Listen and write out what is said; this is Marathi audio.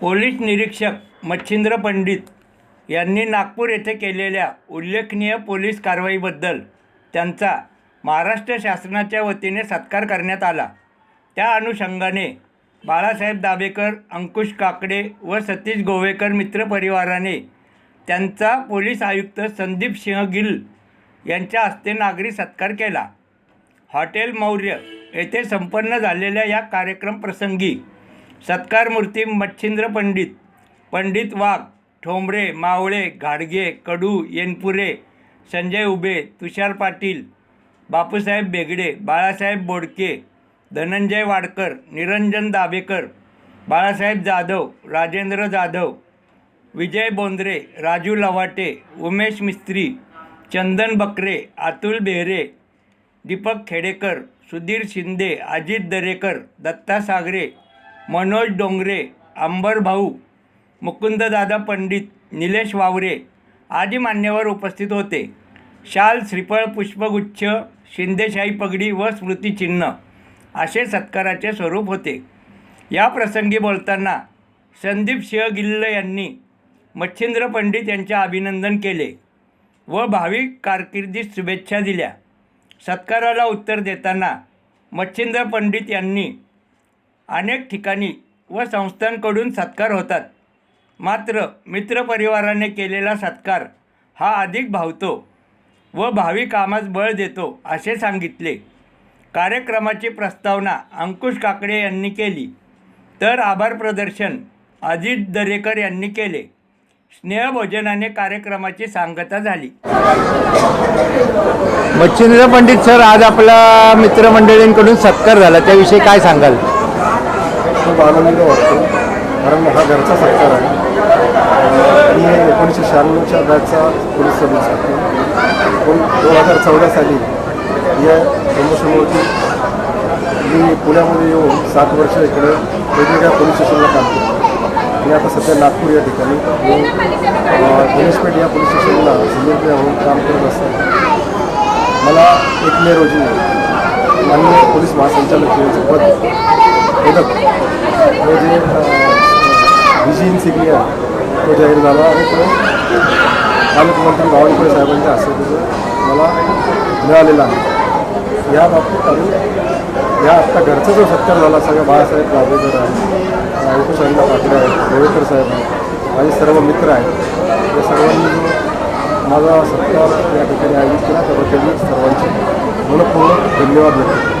पोलीस निरीक्षक मच्छिंद्र पंडित यांनी नागपूर येथे केलेल्या उल्लेखनीय पोलीस कारवाईबद्दल त्यांचा महाराष्ट्र शासनाच्या वतीने सत्कार करण्यात आला. त्या अनुषंगाने बाळासाहेब दाबेकर अंकुश काकडे व सतीश गोवेकर मित्रपरिवाराने त्यांचा पोलीस आयुक्त संदीप सिंह गिल यांच्या हस्ते नागरी सत्कार केला. हॉटेल मौर्य येथे संपन्न झालेल्या या कार्यक्रमप्रसंगी सत्कार मूर्ती मच्छिंद्र पंडित पंडित वाघ ठोंबरे मावळे घाडगे कडू येनपुरे संजय उबे तुषार पाटील बापूसाहेब बेगडे बाळासाहेब बोडके धनंजय वाडकर निरंजन दाभेकर बाळासाहेब जाधव राजेंद्र जाधव विजय बोंद्रे राजू लवाटे उमेश मिस्त्री चंदन बकरे अतुल बेहरे दीपक खेडेकर सुधीर शिंदे अजित दरेकर दत्ता सागरे मनोज डोंगरे अंबर भाऊ मुकुंददादा पंडित निलेश वावरे आदी मान्यवर उपस्थित होते. शाल श्रीफळ पुष्पगुच्छ शिंदेशाही पगडी व स्मृतिचिन्ह असे सत्काराचे स्वरूप होते. या प्रसंगी बोलताना संदीप सिंह गिल्ल यांनी मच्छिंद्र पंडित यांचे अभिनंदन केले व भाविक कारकिर्दीत शुभेच्छा दिल्या. सत्काराला उत्तर देताना मच्छिंद्र पंडित यांनी अनेक ठिकाणी व संस्थांकडून सत्कार होतात. मात्र मित्रपरिवाराने केलेला सत्कार हा अधिक भावतो व भावी कामास बळ देतो असे सांगितले. कार्यक्रमाची प्रस्तावना अंकुश काकडे यांनी केली. तर आभार प्रदर्शन अजित दरेकर यांनी केले. स्नेहभोजनाने कार्यक्रमाची सांगता झाली. मच्छिंद्र पंडित सर आज आपला मित्रमंडळींकडून सत्कार झाला. त्याविषयी काय सांगाल? खूप आनंद वाटतो कारण हा घरचा सरकार आहे. मी एकोणीसशे शहाण्णवच्या बॅचचा पोलीस सर्व्हिस दोन दोन हजार चौदा साली या प्रमोशनवरती मी पुण्यामध्ये येऊन सात वर्ष इकडे वेगवेगळ्या पोलीस स्टेशनला काम केलं. मी आता सध्या नागपूर या ठिकाणी. गणेशपेठ या पोलीस स्टेशनला सिनियर होऊन काम करत असताना मला एक मे रोजी माननीय पोलीस महासंचालक सेवेचं पद पदक हे जे विजी जी इन्सिग्निया तो जाहीर झाला आणि तो पालकमंत्री बावनकुळे साहेबांच्या हस्ते मला मिळालेला आहे. या बाबतीत आम्ही या आत्ता घरचा जो सत्कार झाला सगळ्या बाळासाहेब दाभेकर आहे अंकुशांना पाटील आहेत. देवेकर साहेब आहेत. माझे सर्व मित्र आहेत. या सर्वांनी माझा सत्कार या ठिकाणी आयोजित केला. त्याबद्दल मी सर्वांचे मनपूर्वक धन्यवाद देतो.